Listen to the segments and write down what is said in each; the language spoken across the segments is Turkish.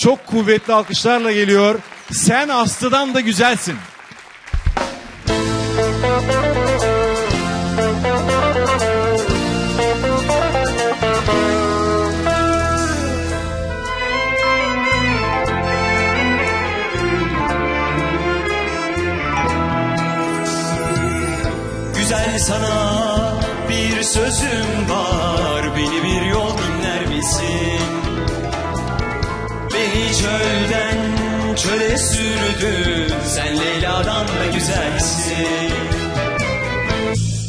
çok kuvvetli alkışlarla geliyor. Sen Aslı'dan da güzelsin. Güzel sana bir sözüm var Beni bir yol dinler misin? Beni çölden çöle sürdün Sen Leyla'dan da güzelsin.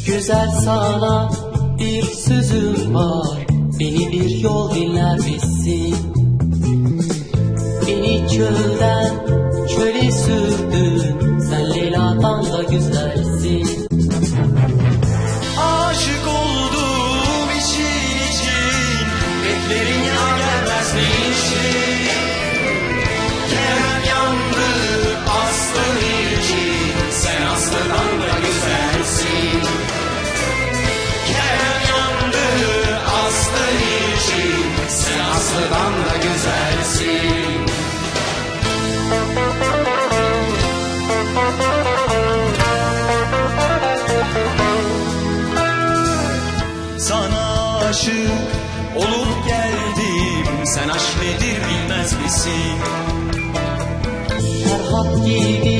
Güzel sana bir sözüm var. Beni bir yol dinler misin? Beni çölden çöle sürdün. Sen Leyla'dan da güzelsin aşık olup geldim Sen aşk nedir bilmez misin? Ferhat gibi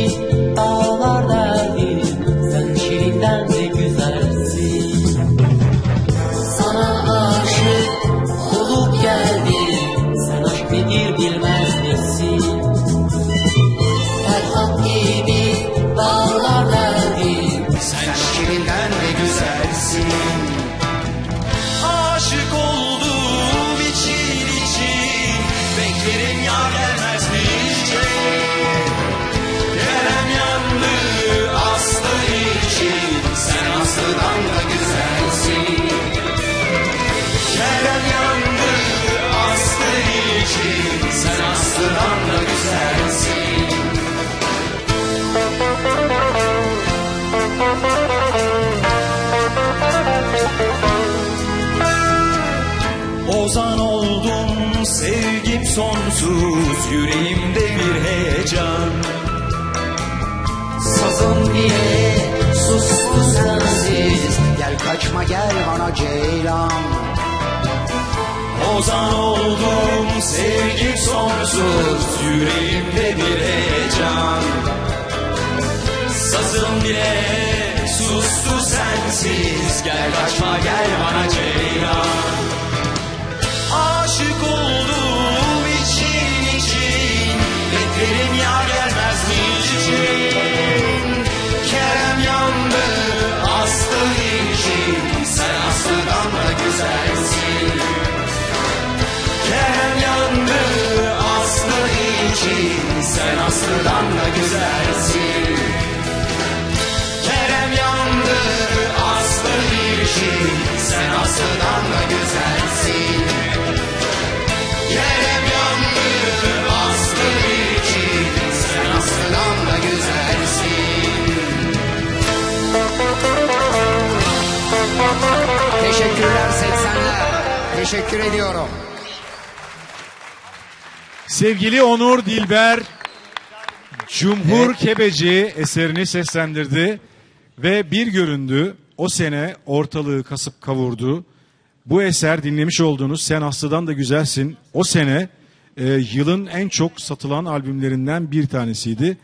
Ozan oldum sevgim sonsuz Yüreğimde bir heyecan. Sazım bile sustu sensiz Gel kaçma gel bana ceylan. Ozan oldum sevgim sonsuz Yüreğimde bir heyecan. Sazım bile sustu sensiz Gel kaçma gel bana ceylan aslıdan da güzelsin. Kerem yandı aslı için Sen aslıdan da güzelsin. Kerem yandı aslı için Sen aslıdan da güzelsin. Teşekkürler 80'ler Teşekkür ediyorum. Sevgili Onur Dilber Cumhur Kebeci eserini seslendirdi ve bir göründü. O sene ortalığı kasıp kavurdu. Bu eser dinlemiş olduğunuz Sen Aslı'dan da Güzelsin. O sene e, yılın en çok satılan albümlerinden bir tanesiydi.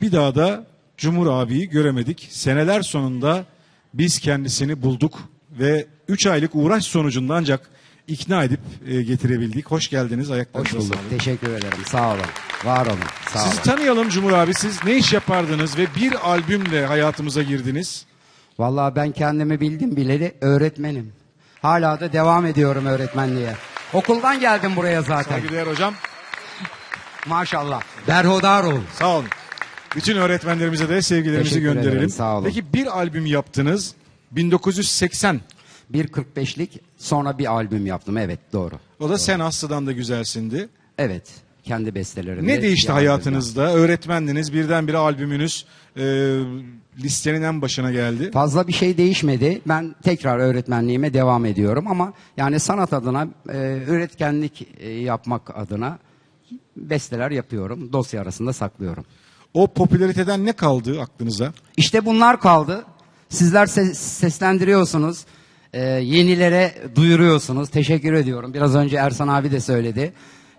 Bir daha da Cumhur abiyi göremedik. Seneler sonunda biz kendisini bulduk ve 3 aylık uğraş sonucunda ancak ikna edip e, getirebildik. Hoş geldiniz. Ayaklarınıza Hoş bulduk sağlık. teşekkür ederim sağ olun Var olun sağ olun Sizi tanıyalım Cumhur abi. Siz ne iş yapardınız ve bir albümle hayatımıza girdiniz? Vallahi ben kendimi bildim bileli öğretmenim Hala da devam ediyorum öğretmenliğe Okuldan geldim buraya zaten Saygıdeğer hocam. Maşallah Berhodar ol Sağ olun. Bütün öğretmenlerimize de sevgilerimizi Teşekkür gönderelim. ederim, sağ olun. Peki bir albüm yaptınız. 1980. 1.45'lik sonra bir albüm yaptım evet doğru O da Sen Aslı'dan da güzelsindi. Evet kendi bestelerimle Ne değişti bir hayatınızda? Öğretmendiniz birdenbire albümünüz e, listenin en başına geldi. Fazla bir şey değişmedi. Ben tekrar öğretmenliğime devam ediyorum ama yani sanat adına, e, üretkenlik e, yapmak adına besteler yapıyorum. Dosya arasında saklıyorum. O popülariteden ne kaldı aklınıza? İşte bunlar kaldı. Sizler se- seslendiriyorsunuz. Ee, yenilere duyuruyorsunuz. Teşekkür ediyorum. Biraz önce Ersan abi de söyledi.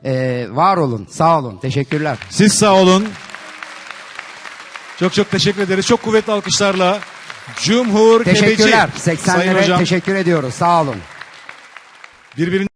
Ee, var olun, sağ olun. Teşekkürler. Siz sağ olun. Çok çok teşekkür ederiz. Çok kuvvetli alkışlarla Cumhur Kebeci. Teşekkürler. Sayın 80'lere hocam teşekkür ediyoruz. Sağ olun. birbirini